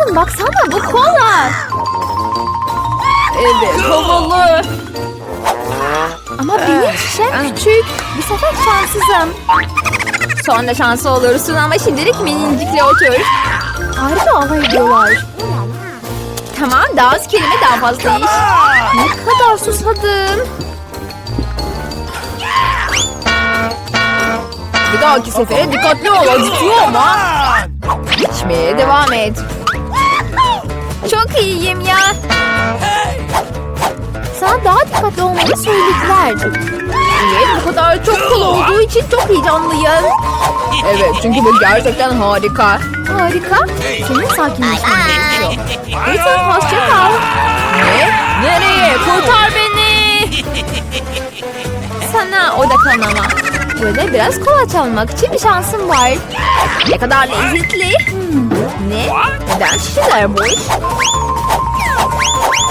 Ethan baksana bu kola. Evet havalı. Ama benim şişem küçük. Bu sefer şanssızım. Sonra şanslı olursun ama şimdilik minicikle otur. Harika alay ediyorlar. Tamam daha az kelime daha fazla iş. Ne kadar susadım. Bir dahaki sefere dikkatli ol acıtıyor ama. İçmeye devam et. Çok iyiyim ya. Sana daha dikkatli olmanı söylediler. Evet bu kadar çok kol olduğu için çok heyecanlıyım. Evet çünkü bu gerçekten harika. Harika. Senin sakinleşmen gerekiyor. Ethan hoşça kal. Ne? Nereye? Kurtar beni. Sana Burada biraz kola çalmak için bir şansım var. Ne kadar lezzetli. Ne? Neden şişeler boş?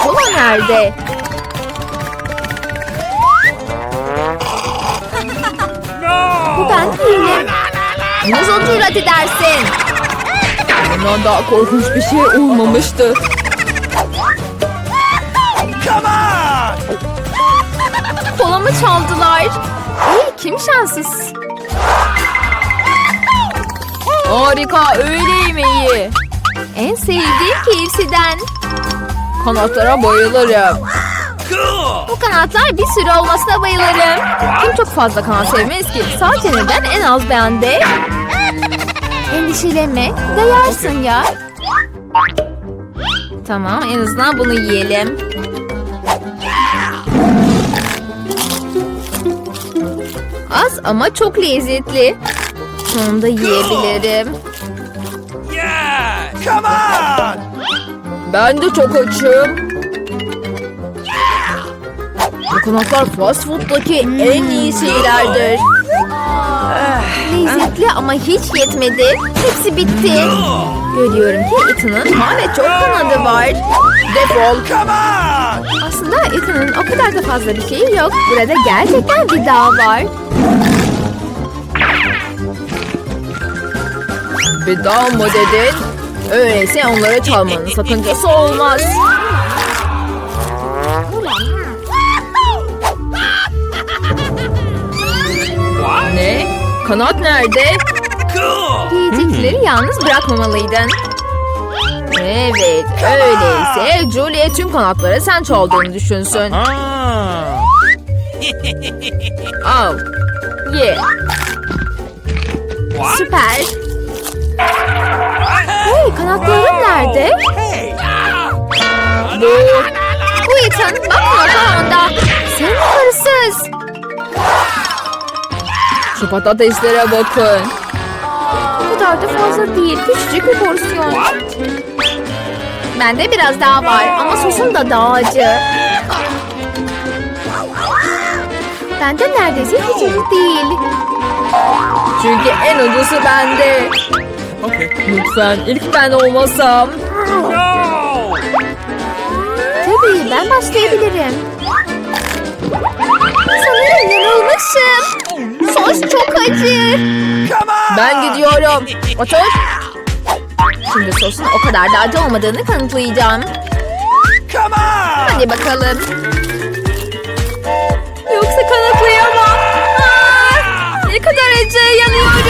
Kola nerede? Bu ben değilim. Nasıl cüret edersin? Bundan daha korkunç bir şey olmamıştı. Kolamı çaldılar. Kim şanssız? Harika öğle yemeği. En sevdiğim KFC'den. Kanatlara bayılırım. Bu kanatlar bir sürü olmasına bayılırım. Kim çok fazla kanat sevmez ki? Sadece neden en az beğendi? Endişelenme. Dayarsın ya. Tamam en azından bunu yiyelim. Az ama çok lezzetli. Sonunda yiyebilirim. Yeah! Come on! Ben de çok açım. Bu kanatlar fast food'daki en iyi şeylerdir. Lezzetli ama hiç yetmedi. Hepsi bitti. Görüyorum ki Ethan'ın hala çok kanadı var. Defol. Come on! Ethan'ın o kadar da fazla bir şeyi yok. Burada gerçekten bir dağ var. Bir daha mı dedin? Öyleyse onları çalmanın sakıncası olmaz. Ne? Kanat nerede? Yiyecekleri yalnız Bırakmamalıydın. Evet, öyleyse Julia tüm kanatları sen çaldığını düşünsün. Ah! Al. Ye. What? süper. Hey kanatlarım nerede? Hey! Bu. Bu Ethan bak kanatlar Senin hırsız. Şu patateslere bakın. Bu kadar da fazla değil. Küçücük bir porsiyon. Bende biraz daha var ama sosun da daha acı. Bende neredeyse hiç acı değil. Çünkü en acısı bende. Okay. Lütfen ilk ben olmasam. No! Tabii ben başlayabilirim. Sanırım yanılmışım. Sos çok acı. Ben gidiyorum. Otur. Şimdi sosun o kadar da acı olmadığını kanıtlayacağım. Come on! Hadi bakalım. Yoksa kanıtlayamam. Aa, ne kadar acı yanıyorum.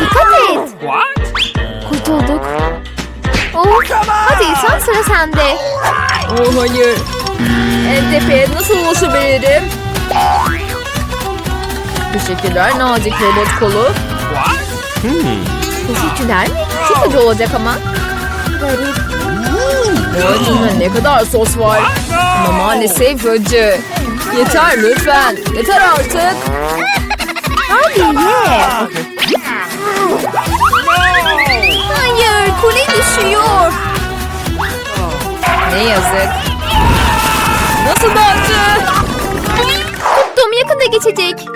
Dikkat et. What? Kurtulduk. Of. Hadi sen sıra sende. Oh hayır. En tepeye nasıl ulaşabilirim? Teşekkürler nazik robot kolu. What? Teşekkürler. Çok acı olacak ama. Garip. Acının ne kadar sos var. Ama maalesef acı. Yeter lütfen. Yeter artık. Hadi ye. Hayır kule düşüyor. Ne yazık. Nasıl da acı? Yakında geçecek.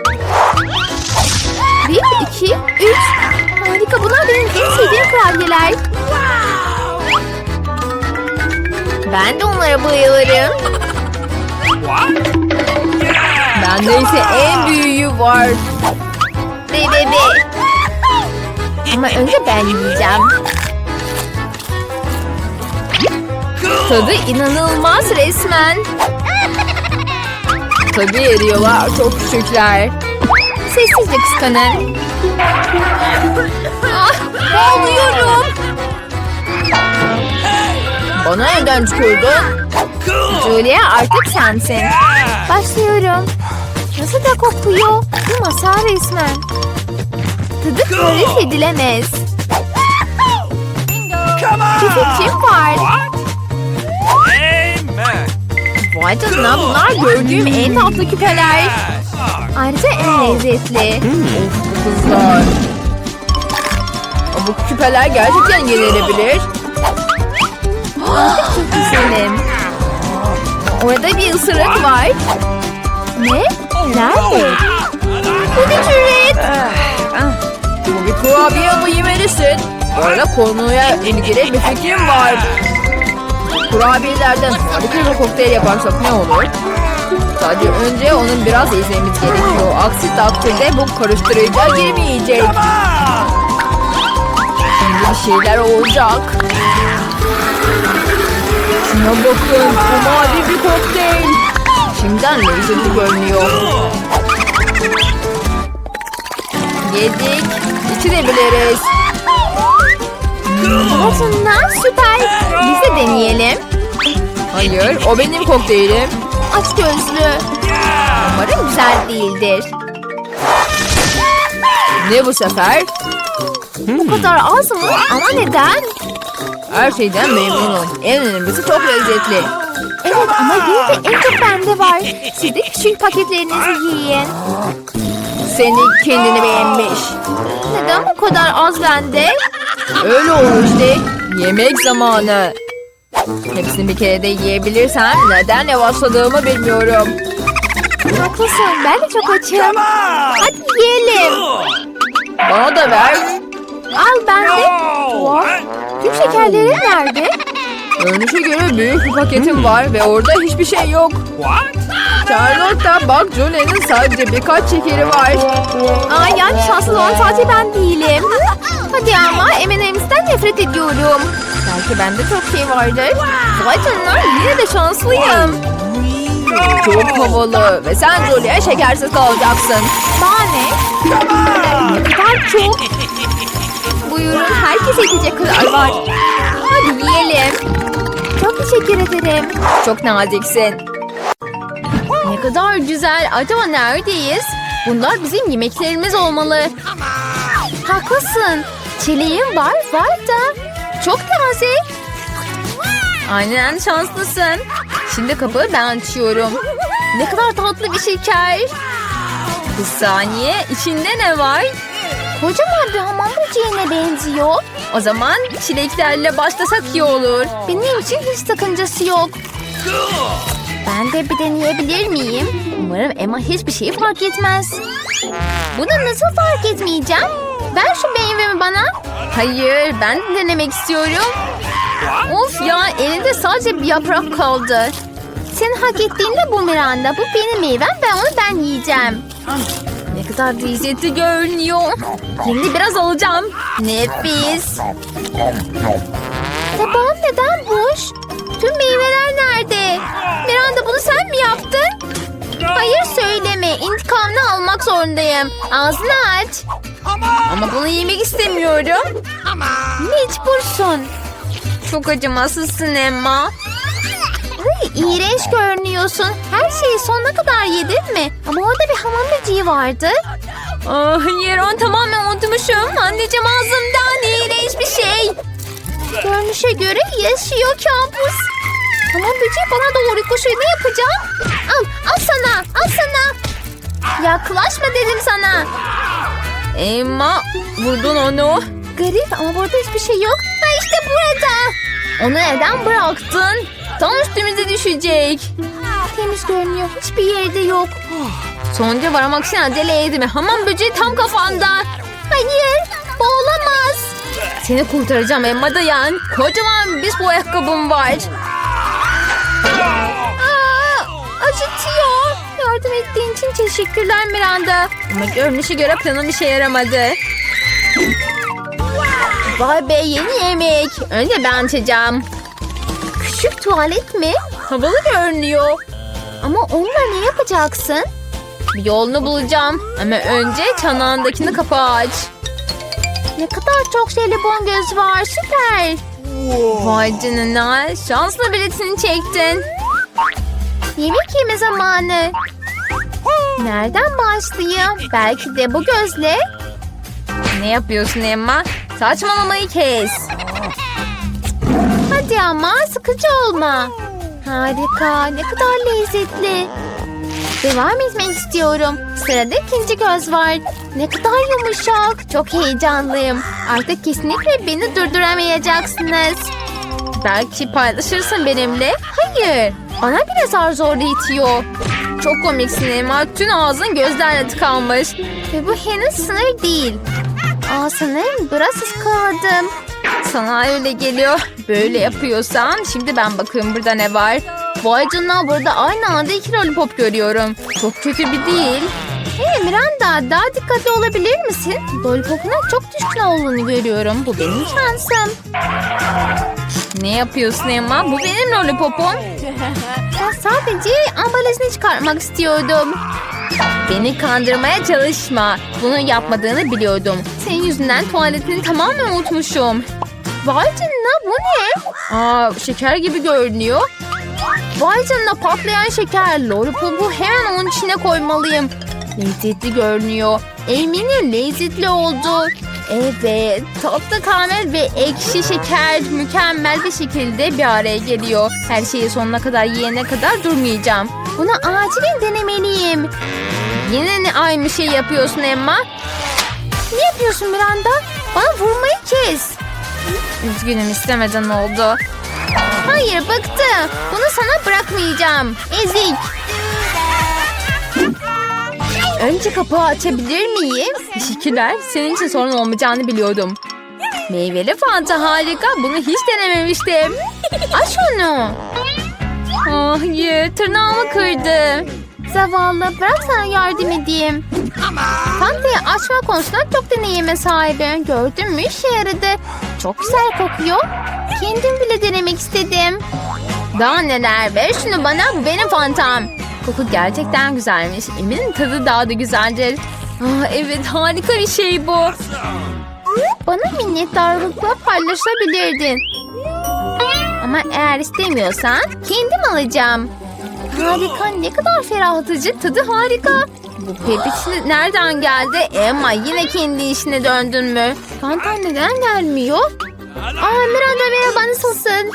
Bir, iki, üç. Kurabiyeler. Ben de onlara bayılırım. Bende ise en büyüğü var. Be be be. Ama önce ben yiyeceğim. Tadı inanılmaz resmen. Tabii eriyorlar çok küçükler. Sessizce kıskanın. Ağlıyorum. Bana neden? Cool. Julia artık sensin. Başlıyorum. Nasıl da kokuyor. Bu masal resmen. Tadı tarif edilemez. Come on. Bir fikrim var. Vay canına bunlar gördüğüm en tatlı küpeler. Ayrıca en lezzetli. Of kızlar. Bu küpeler gerçekten yenilebilir. Çok güzelim. Orada bir ısırık var. Ne? Nerede? Bu bir cüret. Bu bir kurabiye ama yemelisin. Bu konuya ilgili bir fikrim var. Kurabiyelerden harika bir kokteyl yaparsak ne olur? Sadece önce onun biraz ezmemiz gerekiyor. Aksi takdirde bu karıştırıcıya girmeyecek. Bir şeyler olacak. Şuna bakın. Bu mavi bir kokteyl. Şimdiden lezzetli görünüyor. Yedik. İçebiliriz. Bakımdan süper. Biz de deneyelim. Hayır, o benim kokteylim. Aç gözlü. Umarım güzel değildir. Ne bu sefer? Bu kadar az mı? Ama neden? Her şeyden memnunum. En önemlisi çok lezzetli. Evet ama yine de en çok bende var. Siz de küçük paketlerinizi yiyin. Seni kendini beğenmiş. Neden bu kadar az bende? Öyle olur işte. Yemek zamanı. Hepsini bir kere de yiyebilirsem neden yavaşladığımı bilmiyorum. Haklısın ben de çok açım. Hadi yiyelim. Bana da ver. Al ben de. No. Wow. Tüm şekerlerin nerede? Görünüşe göre büyük bir paketim var ve orada hiçbir şey yok. What? Charlotte bak Julia'nın sadece birkaç şekeri var. Aa yani şanslı olan sadece ben değilim. Hadi ama M&M's'ten nefret ediyorum. Belki bende çok şey vardır. Vay canına yine de şanslıyım. Çok havalı ve sen Julia şekersiz kalacaksın. Bana ne? Ne kadar çok. Buyurun herkese yetecek kadar var. Hadi yiyelim. Çok teşekkür ederim. Çok naziksin. Ne kadar güzel. Acaba neredeyiz? Bunlar bizim yemeklerimiz olmalı. Haklısın. Çileğim var var da. Çok taze. Aynen şanslısın. Şimdi kapıyı ben açıyorum. Ne kadar tatlı bir şeker. Bir saniye içinde ne var? Kocaman bir hamam böceğine benziyor. O zaman çileklerle başlasak iyi olur. Benim için hiç sakıncası yok. Ben de bir deneyebilir miyim? Umarım Emma hiçbir şey fark etmez. Bunu nasıl fark etmeyeceğim? Ver şu meyvemi bana. Hayır ben denemek istiyorum. Of ya elinde sadece bir yaprak kaldı. Senin hak ettiğin de bu Miranda. Bu benim meyvem ve onu ben yiyeceğim. Ne kadar lezzetli görünüyor. Şimdi biraz alacağım. Nefis. Tabağım neden boş? Tüm meyveler nerede? Miranda bunu sen mi yaptın? Hayır söyleme. İntikamını almak zorundayım. Ağzını aç. Ama bunu yemek istemiyorum. Mecbursun. Çok acımasızsın Emma. Ay, iğrenç görünüyorsun. Her şeyi sonuna kadar yedin mi? Ama orada bir hamam böceği vardı. Aa, hayır onu tamamen unutmuşum. Anneciğim ağzımdan iğrenç bir şey. Görünüşe göre yaşıyor kabus. Hamam böceği bana doğru koşuyor. Ne yapacağım? Al, al sana, al sana. Yaklaşma dedim sana. Emma vurdun onu. Garip ama burada hiçbir şey yok. Ha işte burada. Onu neden bıraktın? Tam üstümüze düşecek. Temiz görünüyor. Hiçbir yerde yok. Sonuca varmak için acele etme. Hamam böceği tam kafanda. Hayır, bu olamaz. Seni kurtaracağım Emma dayan. Kocaman bir bu ayakkabım var. Aa, acıtıyor. Yardım ettiğin için teşekkürler Miranda. Ama görünüşe göre planım işe yaramadı. Vay be yeni yemek. Önce ben açacağım. Küçük tuvalet mi? Havalı görünüyor. Ama onunla ne yapacaksın? Bir yolunu bulacağım. Ama önce çanağındakini kapağı aç. Ne kadar çok jelibon göz var. Süper. Vay canına. Şanslı biletini çektin. Yemek yeme zamanı. Nereden başlayayım? Belki de bu gözle. Ne yapıyorsun Emma? Saçmalamayı kes. Ama sıkıcı olma. Harika. Ne kadar lezzetli. Devam etmek istiyorum. Sırada ikinci göz var. Ne kadar yumuşak. Çok heyecanlıyım. Artık kesinlikle beni durduramayacaksınız. Belki paylaşırsın benimle. Hayır. Bana bile zar zor itiyor. Çok komiksin Emma. Tüm ağzın gözlerle tıkanmış. Ve bu henüz sınır değil. Aa sanırım biraz ıskaladım. Sana öyle geliyor. Böyle yapıyorsan şimdi ben bakıyorum burada ne var. Vay canına burada aynı anda iki lollipop görüyorum. Çok kötü bir değil. Hey Miranda daha dikkatli olabilir misin? Lollipop'una çok düşkün olduğunu görüyorum. Bu benim şansım. Ne yapıyorsun Emma? Bu benim lollipopum. Ben sadece ambalajını çıkarmak istiyordum. Beni kandırmaya çalışma. Bunu yapmadığını biliyordum. Senin yüzünden tuvaletini tamamen unutmuşum. Vay canına bu ne? Aa şeker gibi görünüyor. Vay canına patlayan şeker. Lollipop'u hemen onun içine koymalıyım. Lezzetli görünüyor. Eminim lezzetli oldu. Evet, tatlı karamel ve ekşi şeker mükemmel bir şekilde bir araya geliyor. Her şeyi sonuna kadar yiyene kadar durmayacağım. Bunu acilen denemeliyim. Yine ne aynı şey yapıyorsun Emma? Ne yapıyorsun Miranda? Bana vurmayı kes. Üzgünüm istemeden oldu. Hayır bıktım. Bunu sana bırakmayacağım. Ezik. Önce kapağı açabilir miyim? Teşekkürler. Senin için sorun olmayacağını biliyordum. Meyveli fanta harika. Bunu hiç denememiştim. Aç onu. Ah hayır, tırnağımı kırdı. Zavallı bırak sana yardım edeyim. Fantayı açma konusunda çok deneyime sahibim. Gördün mü işe yaradı. Çok güzel kokuyor. Kendim bile denemek istedim. Daha neler? Ver şunu bana. Bu benim fantam. Koku gerçekten güzelmiş. Eminim tadı daha da güzeldir. Ah, evet harika bir şey bu. Bana minnettarlıkla paylaşabilirdin. Ama eğer istemiyorsan kendim alacağım. Harika ne kadar ferahlatıcı tadı harika. Bu pepişi nereden geldi? Emma yine kendi işine döndün mü? Fanta neden gelmiyor? Aa Miranda merhaba nasılsın?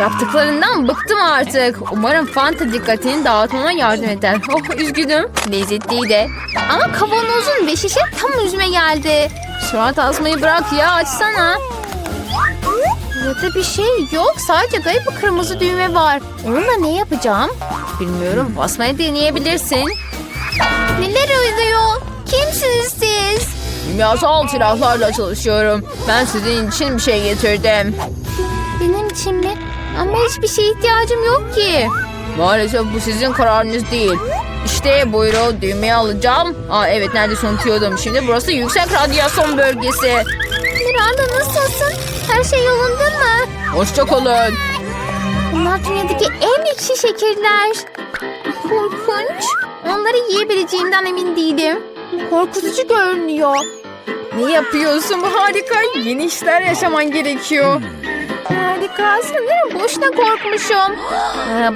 Yaptıklarından bıktım artık. Umarım Fanta dikkatini dağıtmama yardım eder. Oh üzgünüm. Lezzetliydi. Ama kavanozun ve şişe tam yüzüme geldi. Surat asmayı bırak ya açsana. Burada bir şey yok. Sadece garip bir kırmızı düğme var. Onunla ne yapacağım? Bilmiyorum basmayı deneyebilirsin. Neler oluyor? Kimsiniz siz? Kimyasal silahlarla çalışıyorum. Ben sizin için bir şey getirdim. Benim için mi? Ama hiçbir şeye ihtiyacım yok ki. Maalesef bu sizin kararınız değil. İşte buyurun düğmeyi alacağım. Aa evet neredeyse unutuyordum. Şimdi burası yüksek radyasyon bölgesi. Miranda nasılsın? Her şey yolunda mı? Hoşçakalın. Bunlar dünyadaki en ekşi şekerler. Korkunç. Onları yiyebileceğimden emin değilim. Korkutucu görünüyor. Ne yapıyorsun bu harika? Yeni işler yaşaman gerekiyor. Harika. Sanırım boşuna korkmuşum.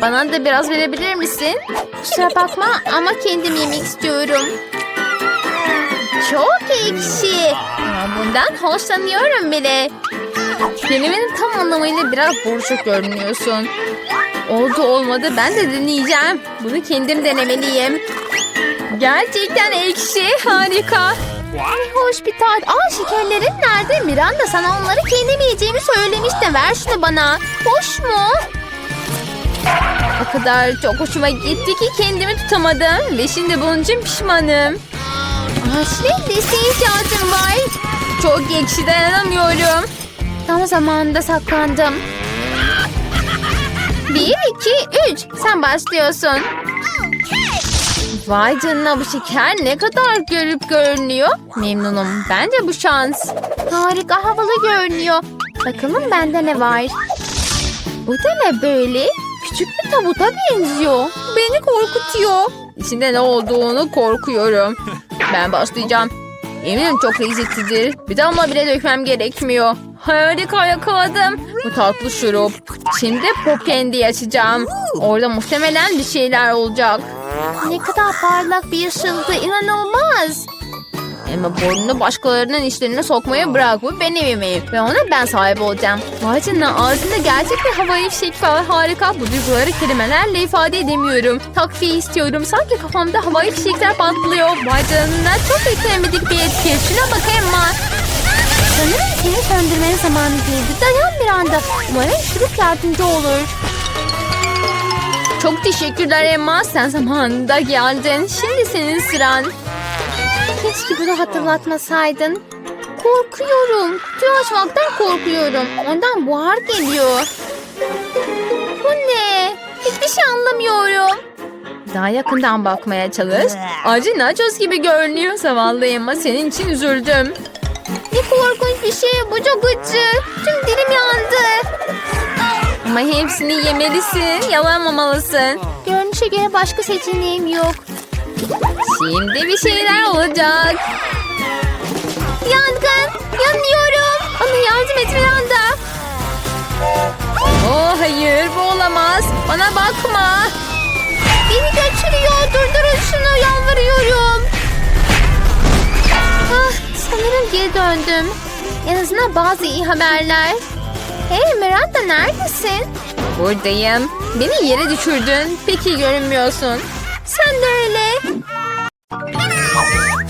Bana da biraz verebilir misin? Kusura bakma ama kendim yemek istiyorum. Çok ekşi. Bundan hoşlanıyorum bile. Kelimenin tam anlamıyla biraz buruşuk görünüyorsun. Oldu olmadı ben de deneyeceğim. Bunu kendim denemeliyim. Gerçekten ekşi harika. Ne hoş bir tat. Aa şekerlerin nerede? Miranda sana onları kendim yiyeceğimi söylemiştim. Ver şunu bana. Hoş mu? O kadar çok hoşuma gitti ki kendimi tutamadım. Ve şimdi bunun için pişmanım. Aslı desteğe ihtiyacım var. Çok ekşi dayanamıyorum. Tam zamanında saklandım. Bir, iki, üç. Sen başlıyorsun. Vay canına bu şeker ne kadar görüp görünüyor. Memnunum. Bence bu şans. Harika havalı görünüyor. Bakalım bende ne var? Bu da ne böyle? Küçük bir tabuta benziyor. Beni korkutuyor. İçinde ne olduğunu korkuyorum. Ben başlayacağım. Eminim çok lezzetlidir. Bir damla bile dökmem gerekmiyor. Harika yakaladım. Bu tatlı şurup. Şimdi pop candy açacağım. Orada muhtemelen bir şeyler olacak. Ne kadar parlak bir ışıltı. inanılmaz. Ama burnunu başkalarının işlerine sokmayı bırak. Bu benim yemeğim. Ve ona ben sahip olacağım. Vay canına ağzında gerçek bir havai fişek var. Harika. Bu duyguları kelimelerle ifade edemiyorum. Takviye istiyorum. Sanki kafamda havai fişekler patlıyor. Vay canına çok beklemedik bir etki. Şuna bak Emma. Sanırım seni söndürmenin zamanı geldi. Dayan bir anda. Umarım şurup yardımcı olur. Çok teşekkürler Emma. Sen zamanında geldin. Şimdi senin sıran. Keşke bunu hatırlatmasaydın. Korkuyorum. Kutuyu açmaktan korkuyorum. Ondan buhar geliyor. Bu ne? Hiçbir şey anlamıyorum. Daha yakından bakmaya çalış. Acı nachos gibi görünüyor. Zavallı Emma senin için üzüldüm. Ne korkunç bir şey. Bu çok acı. Tüm dilim yandı. Ama hepsini yemelisin. Yalanmamalısın. Görünüşe göre başka seçeneğim yok. Şimdi bir şeyler olacak. Yangın. Yanıyorum. Bana yardım et Miranda. Oh hayır bu olamaz. Bana bakma. Beni götürüyor. Durdurun şunu. Yalvarıyorum. Ah, sanırım geri döndüm. En azından bazı iyi haberler. Hey Miranda neredesin? Buradayım. Beni yere düşürdün. Pek iyi görünmüyorsun. Sen de öyle.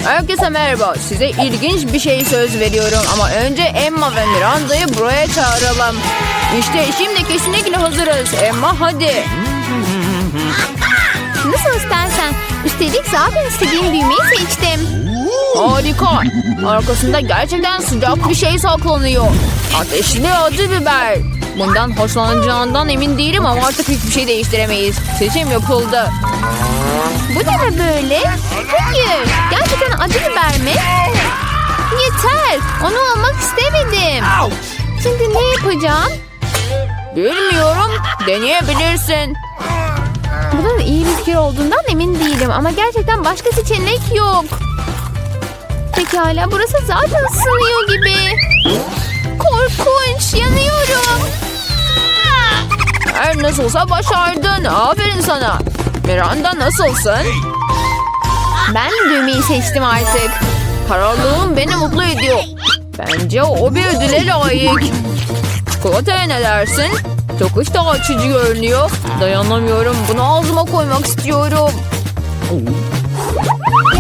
Herkese merhaba. Size ilginç bir şey söz veriyorum ama önce Emma ve Miranda'yı buraya çağıralım. İşte şimdi kesinlikle hazırız. Emma hadi. Nasıl istersen. Üstelik zaten istediğim büyümeyi seçtim. Harika. Arkasında gerçekten sıcak bir şey saklanıyor. Ateşli acı biber. Bundan hoşlanacağından emin değilim ama artık hiçbir şey değiştiremeyiz. Seçim yapıldı. Bu ne böyle? Hayır. Gerçekten acı biber mi? Yeter. Onu almak istemedim. Şimdi ne yapacağım? Bilmiyorum. Deneyebilirsin. Bunun iyi bir fikir olduğundan emin değilim ama gerçekten başka seçenek yok. Pekala burası zaten ısınıyor gibi. Korkunç yanıyorum. Her nasılsa başardın. Aferin sana. Miranda nasılsın? Ben düğmeyi seçtim artık. Kararlılığım beni mutlu ediyor. Bence o bir ödüle layık. Çikolataya ne dersin? Çok iştah açıcı görünüyor. Dayanamıyorum. Bunu ağzıma koymak istiyorum.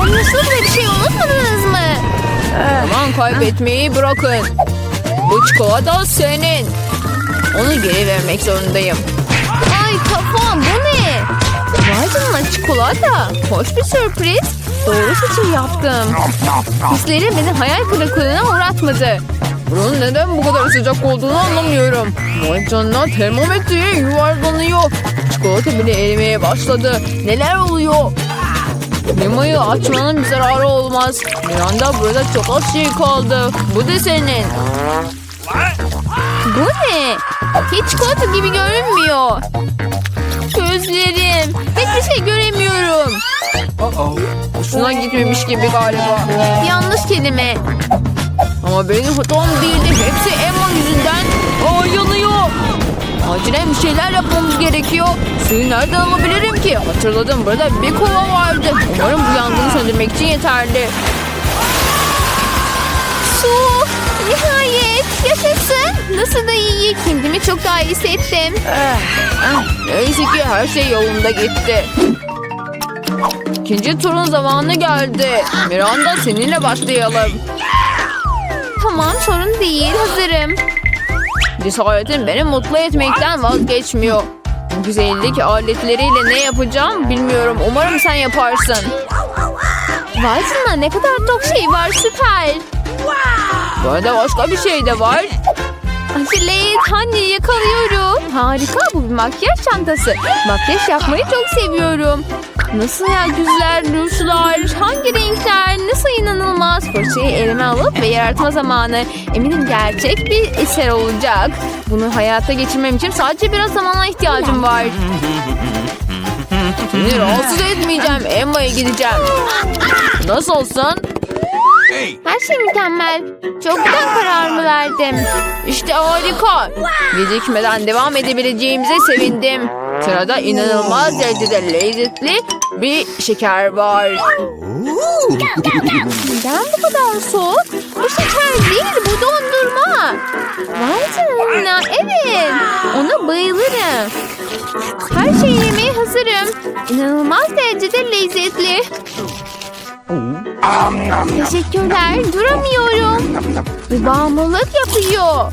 Yanlışlıkla bir şey unutmadınız mı? Zaman kaybetmeyi bırakın. Bu çikolata senin. Onu geri vermek zorundayım. Ay kafam bu ne? Vay canına çikolata. Hoş bir sürpriz. Doğru seçim yaptım. Hislerim beni hayal kırıklığına uğratmadı. Bunun neden bu kadar sıcak olduğunu anlamıyorum. Vay canına termometreye yuvarlanıyor. Çikolata bile erimeye başladı. Neler oluyor? Limayı açmanın bir zararı olmaz. Miranda burada çok az şey kaldı. Bu da senin. Bu ne? Hiç çikolata gibi görünmüyor. Gözlerim. Hiçbir şey göremiyorum. Hoşuna gitmemiş gibi galiba. Yanlış kelime. Ama benim hatam değildi. Hepsi Emma yüzünden. Aa yanıyor. Acilen bir şeyler yapmamız gerekiyor. Suyu nereden alabilirim ki? Hatırladım burada bir kova vardı. Umarım bu yangını söndürmek için yeterli. Su. Nihayet. Yaşasın. Nasıl da iyi. Kendimi çok daha iyi hissettim. Neyse ki her şey yolunda gitti. İkinci turun zamanı geldi. Miranda seninle başlayalım. Tamam sorun değil. Hazırım. Cesaretin beni mutlu etmekten vazgeçmiyor. Bu güzellik aletleriyle ne yapacağım bilmiyorum. Umarım sen yaparsın. Vay canına ne kadar çok şey var. Süper. Burada başka bir şey de var. Acele et. Hani yakalıyorum. Harika bu bir makyaj çantası. Makyaj yapmayı çok seviyorum. Nasıl ya güzeller, rujlar, hangi renkler, nasıl inanılmaz. Fırçayı elime alıp ve yaratma zamanı. Eminim gerçek bir eser olacak. Bunu hayata geçirmem için sadece biraz zamana ihtiyacım var. Seni rahatsız etmeyeceğim. Emma'ya gideceğim. Nasıl olsun? Her şey mükemmel. Çoktan kararımı verdim. İşte harika. Gecikmeden devam edebileceğimize sevindim. Sırada inanılmaz derecede lezzetli bir şeker var. Neden bu kadar soğuk? Bu şeker değil, bu dondurma. Vay canına, evet. Ona bayılırım. Her şeyi yemeye hazırım. İnanılmaz derecede lezzetli. Teşekkürler, duramıyorum. Bir bağımlılık yapıyor.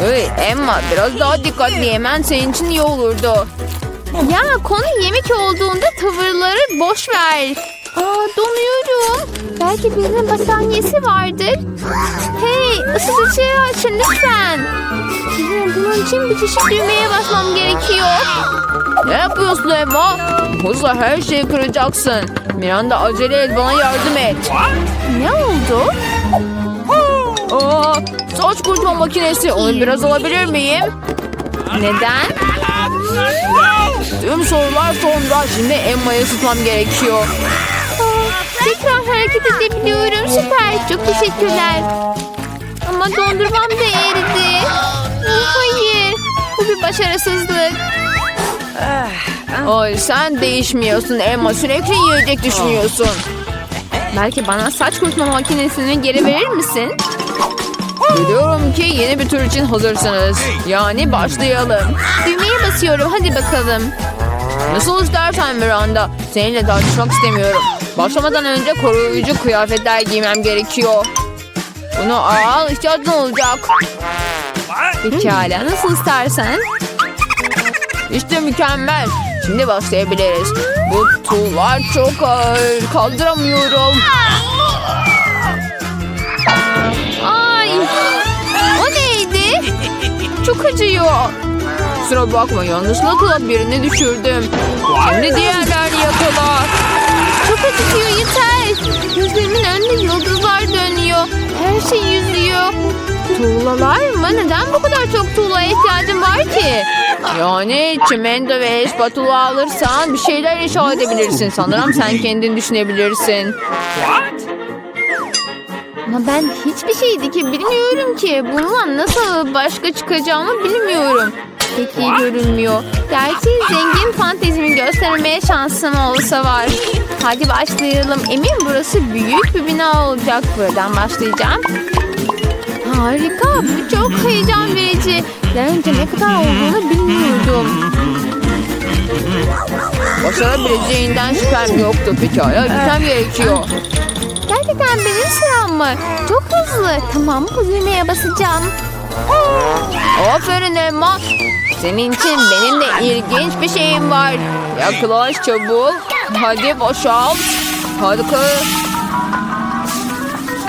Hey Emma biraz daha dikkatli yemen senin için iyi olurdu. Ya konu yemek olduğunda tavırları boş ver. Aa donuyorum. Belki birinin battaniyesi vardır. Hey ısıtıcıyı açın lütfen. Bunun için bir çeşit düğmeye basmam gerekiyor. Ne yapıyorsun Emma? Hızla her şeyi kıracaksın. Miranda acele et bana yardım et. Ne oldu? Aa, saç kurutma makinesi onu biraz alabilir miyim? Neden? Tüm sorular sonra şimdi Emma'yı tutmam gerekiyor. Aa, tekrar hareket edebiliyorum. Süper. Çok teşekkürler. Ama dondurmam da eridi. Hayır. Bu bir başarısızlık. Ay sen değişmiyorsun Emma sürekli yiyecek düşünüyorsun. Belki bana saç kurutma makinesini geri verir misin? Biliyorum ki yeni bir tur için hazırsınız. Yani başlayalım. Düğmeye basıyorum. Hadi bakalım. Nasıl istersen Miranda. Seninle tartışmak istemiyorum. Başlamadan önce koruyucu kıyafetler giymem gerekiyor. Bunu al ihtiyacın olacak. Pekala nasıl istersen. İşte mükemmel. Şimdi başlayabiliriz. Bu tuğlar çok ağır. Kaldıramıyorum. Ay! O neydi? Çok acıyor. Kusura bakma yanlışlıkla birini düşürdüm. Şimdi diğerlerini yakala. Çok acıtıyor yeter. Gözlerimin önünde yıldızlar dönüyor. Her şey yüzüyor. Tuğlalar mı? Neden bu kadar çok tuğlaya ihtiyacım var ki? Yani çimento ve spatula alırsan bir şeyler inşa edebilirsin. Sanırım sen kendin düşünebilirsin. What? Ama ben hiçbir şey dikebilmiyorum ki. Bununla nasıl başka çıkacağımı bilmiyorum. Pek iyi görünmüyor. Gerçi zengin fantezimi göstermeye şansım olsa var. Hadi başlayalım. Emin burası büyük bir bina olacak. Buradan başlayacağım. Harika. Bu çok heyecan verici. Daha önce ne kadar olduğunu bilmiyordum. Başarabileceğinden şüphem yoktu. Pekala gitmem gerekiyor. Gerçekten benim sıram mı? Çok hızlı. Tamam bu düğmeye basacağım. Aferin Emma. Senin için benim de ilginç bir şeyim var. Yaklaş çabuk. Hadi boşalt. Hadi.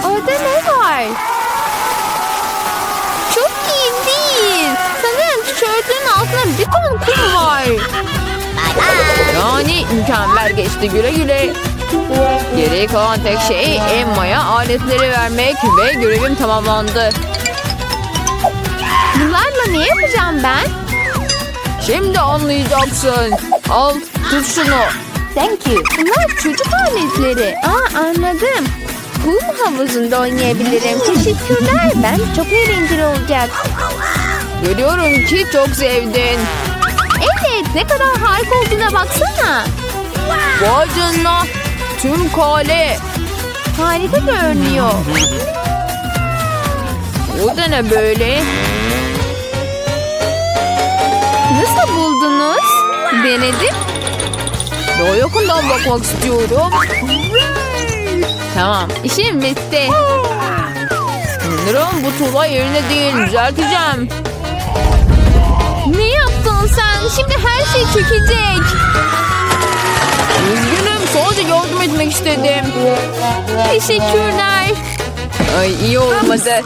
Orada ne var? Çok iyi değil. Sanırım tişörtünün altında bir ton kum var. Yani mükemmel geçti güle güle. Geriye kalan tek şey Emma'ya aletleri vermek ve görevim tamamlandı. Bunlarla ne yapacağım ben? Şimdi anlayacaksın. Al tut şunu. Thank you. Bunlar çocuk aletleri. Aa anladım. Kum havuzunda oynayabilirim. Teşekkürler. Ben çok eğlenceli olacak. Görüyorum ki çok sevdin. Evet ne kadar harika olduğuna baksana. Vay canına. Tüm kale. Harika görünüyor. Bu da ne böyle? Nasıl buldunuz? Denedim. Daha yakından bakmak istiyorum. Tamam işim bitti. Sanırım bu tuğla yerine değil düzelteceğim. Ne yaptın sen? Şimdi her şey çökecek. Üzgünüm sadece yardım etmek istedim. Teşekkürler. Ay iyi olmadı.